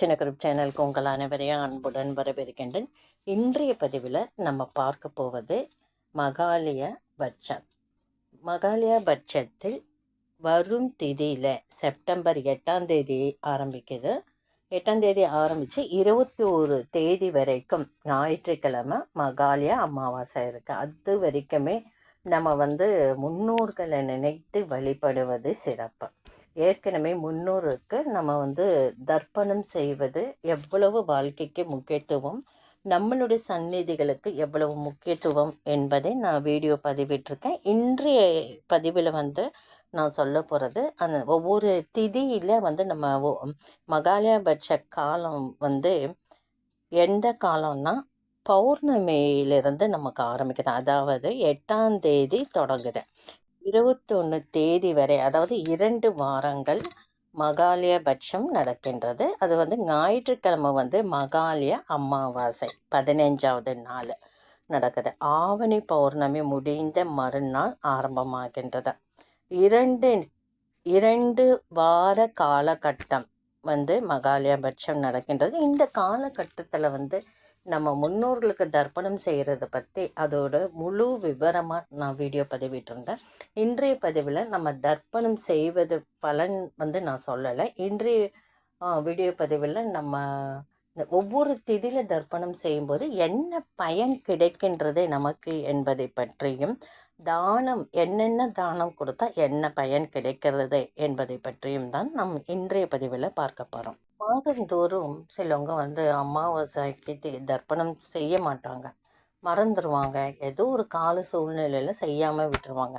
சின்ன குரூப் சேனலுக்கு உங்கள் அனைவரையும் அன்புடன் வரவேற்கின்றேன். இன்றைய பதிவில் நம்ம பார்க்க போவது மகாலய பட்சம். மகாலய பட்சத்தில் வரும் திதியில் செப்டம்பர் எட்டாம் தேதி ஆரம்பிக்குது. எட்டாம் தேதி ஆரம்பித்து இருபத்தி ஒரு தேதி வரைக்கும் ஞாயிற்றுக்கிழமை மகாலய அமாவாசை இருக்குது அது வரைக்குமே நம்ம வந்து முன்னோர்களை நினைத்து வழிபடுவது சிறப்பு. ஏற்கனவே முன்னோருக்கு நம்ம வந்து தர்ப்பணம் செய்வது எவ்வளவு வாழ்க்கைக்கு முக்கியத்துவம் நம்மளுடைய சந்நிதிகளுக்கு எவ்வளவு முக்கியத்துவம் என்பதை நான் வீடியோ பதிவிட்டிருக்கேன். இன்றைய பதிவில் வந்து நான் சொல்ல போகிறது அந்த ஒவ்வொரு திதியில் வந்து நம்ம மகாலயபட்ச காலம் வந்து எந்த காலம்னா பௌர்ணமியிலிருந்து நமக்கு ஆரம்பிக்குது. அதாவது எட்டாம் தேதி தொடங்குது. இருபத்தொன்று தேதி வரை அதாவது இரண்டு வாரங்கள் மகாலயபட்சம் நடக்கின்றது. அது வந்து ஞாயிற்றுக்கிழமை வந்து மகாலய அமாவாசை பதினைஞ்சாவது நாள் நடக்குது. ஆவணி பௌர்ணமி முடிந்த மறுநாள் ஆரம்பமாகின்றது. இரண்டு இரண்டு வார காலகட்டம் வந்து மகாலயபட்சம் நடக்கின்றது. இந்த காலகட்டத்தில் வந்து நம்ம முன்னோர்களுக்கு தர்ப்பணம் செய்கிறத பற்றி அதோட முழு விவரமாக நான் வீடியோ பதிவிட்டிருந்தேன். இன்றைய பதிவில் நம்ம தர்ப்பணம் செய்வது பலன் வந்து நான் சொல்லலை. இன்றைய வீடியோ பதிவில் நம்ம ஒவ்வொரு திதியில் தர்ப்பணம் செய்யும்போது என்ன பயன் கிடைக்கின்றது நமக்கு என்பதை பற்றியும் தானம் என்னென்ன தானம் கொடுத்தா என்ன பயன் கிடைக்கிறது என்பதை பற்றியும் தான் நம் இன்றைய பதிவில் பார்க்க போகிறோம் மாதந்தோறும் சிலவங்க வந்து அமாவாசைக்கு தர்ப்பணம் செய்ய மாட்டாங்க. மறந்துடுவாங்க ஏதோ ஒரு கால சூழ்நிலையில் செய்யாமல் விட்டுருவாங்க.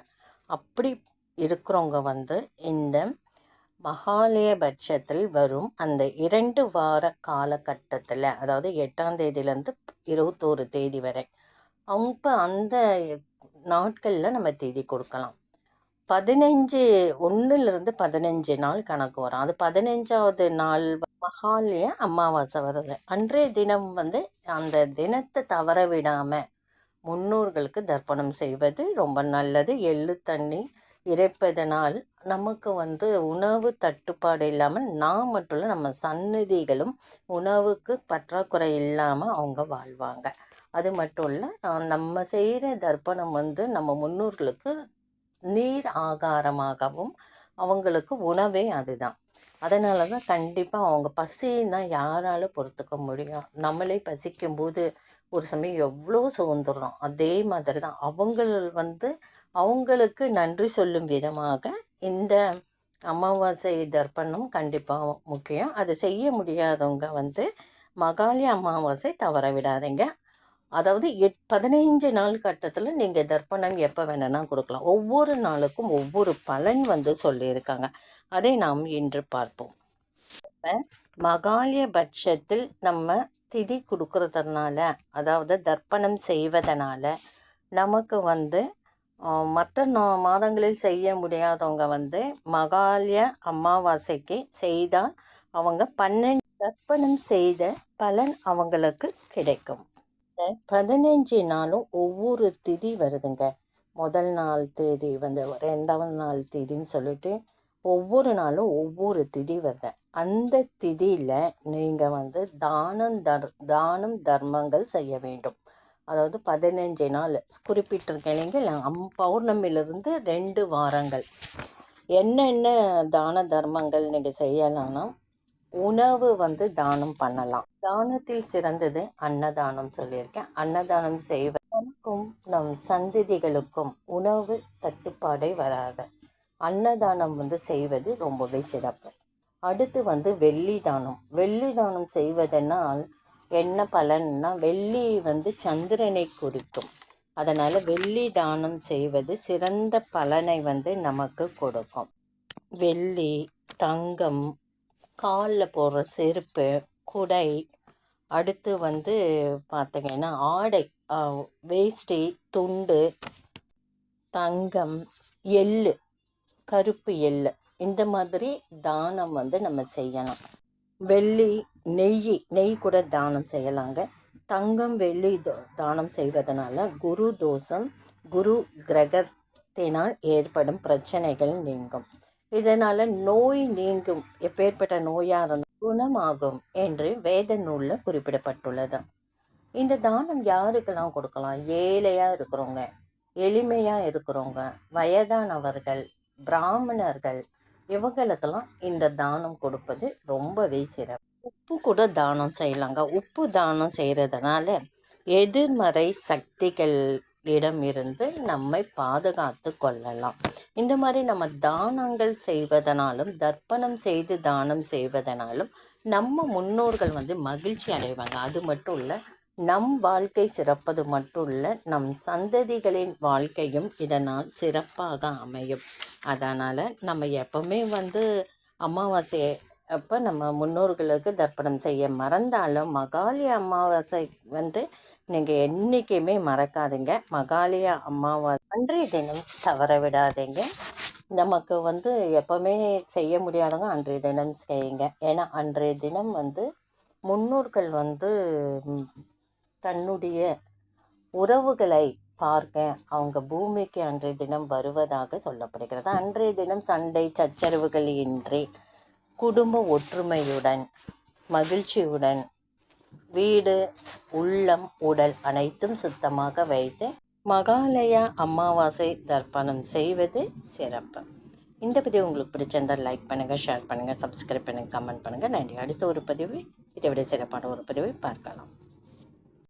அப்படி இருக்கிறவங்க வந்து இந்த மகாலயபட்சத்தில் வரும் அந்த இரண்டு வார காலகட்டத்தில் அதாவது எட்டாம் தேதியிலேருந்து இருபத்தோரு தேதி வரை அவங்க அந்த நாட்களில் நம்ம தேதி கொடுக்கலாம். பதினஞ்சு ஒன்றுலேருந்து பதினஞ்சு நாள் கணக்கு வரும். அது பதினஞ்சாவது நாள் மகாலய அமாவாசை வருது. அன்றைய தினம் வந்து அந்த தினத்தை தவற விடாமல் முன்னோர்களுக்கு தர்ப்பணம் செய்வது ரொம்ப நல்லது. எள்ளு தண்ணி இறைப்பதனால் நமக்கு வந்து உணவு தட்டுப்பாடு இல்லாமல் நாம் மட்டும் இல்லை நம்ம சந்நிதிகளும் உணவுக்கு பற்றாக்குறை இல்லாமல் அவங்க வாழ்வாங்க. அது மட்டும் இல்லை நம்ம செய்கிற தர்ப்பணம் வந்து நம்ம முன்னோர்களுக்கு நீர் ஆகாரமாகவும் அவங்களுக்கு உணவே அதுதான். அதனால தான் கண்டிப்பாக அவங்க பசின்னா யாரால பொறுத்துக்க முடியும். நம்மளே பசிக்கும்போது ஒரு சமயம் எவ்வளோ சுதந்திரம் அதே மாதிரி தான் அவங்கள் வந்து அவங்களுக்கு நன்றி சொல்லும் விதமாக இந்த அமாவாசை தர்ப்பணம் கண்டிப்பாக முக்கியம். அதை செய்ய முடியாதவங்க வந்து மகாலி அமாவாசை தவற விடாதீங்க. அதாவது எட் பதினைஞ்சு நாள் கட்டத்தில் நீங்கள் தர்ப்பணம் எப்போ வேணும்னா கொடுக்கலாம். ஒவ்வொரு நாளுக்கும் ஒவ்வொரு பலன் வந்து சொல்லியிருக்காங்க. அதை நாம் இன்று பார்ப்போம். மகாலய பட்சத்தில் நம்ம திதி கொடுக்கறதுனால அதாவது தர்ப்பணம் செய்வதனால நமக்கு வந்து மற்ற மாதங்களில் செய்ய முடியாதவங்க வந்து மகாலய அமாவாசைக்கு செய்தால் அவங்க பன்னெண்டு தர்ப்பணம் செய்த பலன் அவங்களுக்கு கிடைக்கும். பதினஞ்சு நாளும் ஒவ்வொரு திதி வருதுங்க. முதல் நாள் தேதி வந்து ரெண்டாவது நாள் திதின்னு சொல்லிட்டு ஒவ்வொரு நாளும் ஒவ்வொரு திதி வருது. அந்த திதியில் நீங்கள் வந்து தானம் தர் தானம் தர்மங்கள் செய்ய வேண்டும். அதாவது பதினஞ்சு நாள் குறிப்பிட்டிருக்கேன் நீங்கள் அம் பௌர்ணமியிலிருந்து ரெண்டு வாரங்கள். என்னென்ன தான தர்மங்கள் நீங்கள் செய்யலாம்னா உணவு வந்து தானம் பண்ணலாம். தானத்தில் சிறந்தது அன்னதானம் சொல்லியிருக்கேன். அன்னதானம் செய்வதற்கும் நமக்கும் நம் சந்ததிகளுக்கும் உணவு தட்டுப்பாடே வராது. அன்னதானம் வந்து செய்வது ரொம்பவே சிறப்பு. அடுத்து வந்து வெள்ளி தானம். வெள்ளி தானம் செய்வதனால் என்ன பலன்னா வெள்ளி வந்து சந்திரனை குறிக்கும். அதனால் வெள்ளி தானம் செய்வது சிறந்த பலனை வந்து நமக்கு கொடுக்கும். வெள்ளி தங்கம் காலில் போடுற செருப்பு குடை அடுத்து வந்து பார்த்தீங்கன்னா ஆடை வேஷ்டி துண்டு தங்கம் எள்ளு கருப்பு எள்ளு. இந்த மாதிரி தானம் வந்து நம்ம செய்யலாம். வெள்ளி நெய் நெய் கூட தானம் செய்யலாங்க. தங்கம் வெள்ளி தோ- தானம் செய்வதனால குரு தோஷம் குரு கிரகத்தினால் ஏற்படும் பிரச்சனைகள் நீங்கும். இதனால் நோய் நீங்கும் எப்பேற்பட்ட நோயாக இருந்தால் குணமாகும் என்று வேத நூலில் குறிப்பிடப்பட்டுள்ளது. இந்த தானம் யாருக்கெல்லாம் கொடுக்கலாம்? ஏழையாக இருக்கிறவங்க எளிமையாக இருக்கிறவங்க வயதானவர்கள் பிராமணர்கள் இவங்களுக்கெல்லாம் இந்த தானம் கொடுப்பது ரொம்பவே சிறப்பு. உப்பு கூட தானம் செய்யலாங்க. உப்பு தானம் செய்கிறதுனால எதிர்மறை சக்திகள் இருந்து நம்மை பாதுகாத்து கொள்ளலாம். இந்த மாதிரி நம்ம தானங்கள் செய்வதனாலும் தர்ப்பணம் செய்து தானம் செய்வதனாலும் நம்ம முன்னோர்கள் வந்து மகிழ்ச்சி அடைவாங்க. அது மட்டும் இல்லை நம் வாழ்க்கை சிறப்பது மட்டும் இல்லை நம் சந்ததிகளின் வாழ்க்கையும் இதனால் சிறப்பாக அமையும். அதனால் நம்ம எப்பவுமே வந்து அமாவாசை அப்போ நம்ம முன்னோர்களுக்கு தர்ப்பணம் செய்ய மறந்தாலும் மகாலி அமாவாசை வந்து நீங்கள் என்றைக்குமே மறக்காதீங்க. மகாலயா அம்மாவை அன்றைய தினம் தவற விடாதீங்க. நமக்கு வந்து எப்போவுமே செய்ய முடியாதவங்க அன்றைய தினம் செய்யுங்க. ஏன்னா அன்றைய தினம் வந்து முன்னோர்கள் வந்து தன்னுடைய உறவுகளை பார்க்க அவங்க பூமிக்கு அன்றைய தினம் வருவதாக சொல்லப்படுகிறது. அன்றைய தினம் சண்டை சச்சரவுகள் இன்றி குடும்ப ஒற்றுமையுடன் மகிழ்ச்சியுடன் வீடு உள்ளம் உடல் அனைத்தும் சுத்தமாக வைத்து மகாலயா அமாவாசை தர்ப்பணம் செய்வது சிறப்பு. இந்த பதிவு உங்களுக்கு பிடிச்சிருந்தால் லைக் பண்ணுங்கள் ஷேர் பண்ணுங்கள் சப்ஸ்கிரைப் பண்ணுங்கள் கமெண்ட் பண்ணுங்கள் நன்றி. அடுத்த ஒரு பதிவு இதை விட சிறப்பான ஒரு பதிவை பார்க்கலாம்.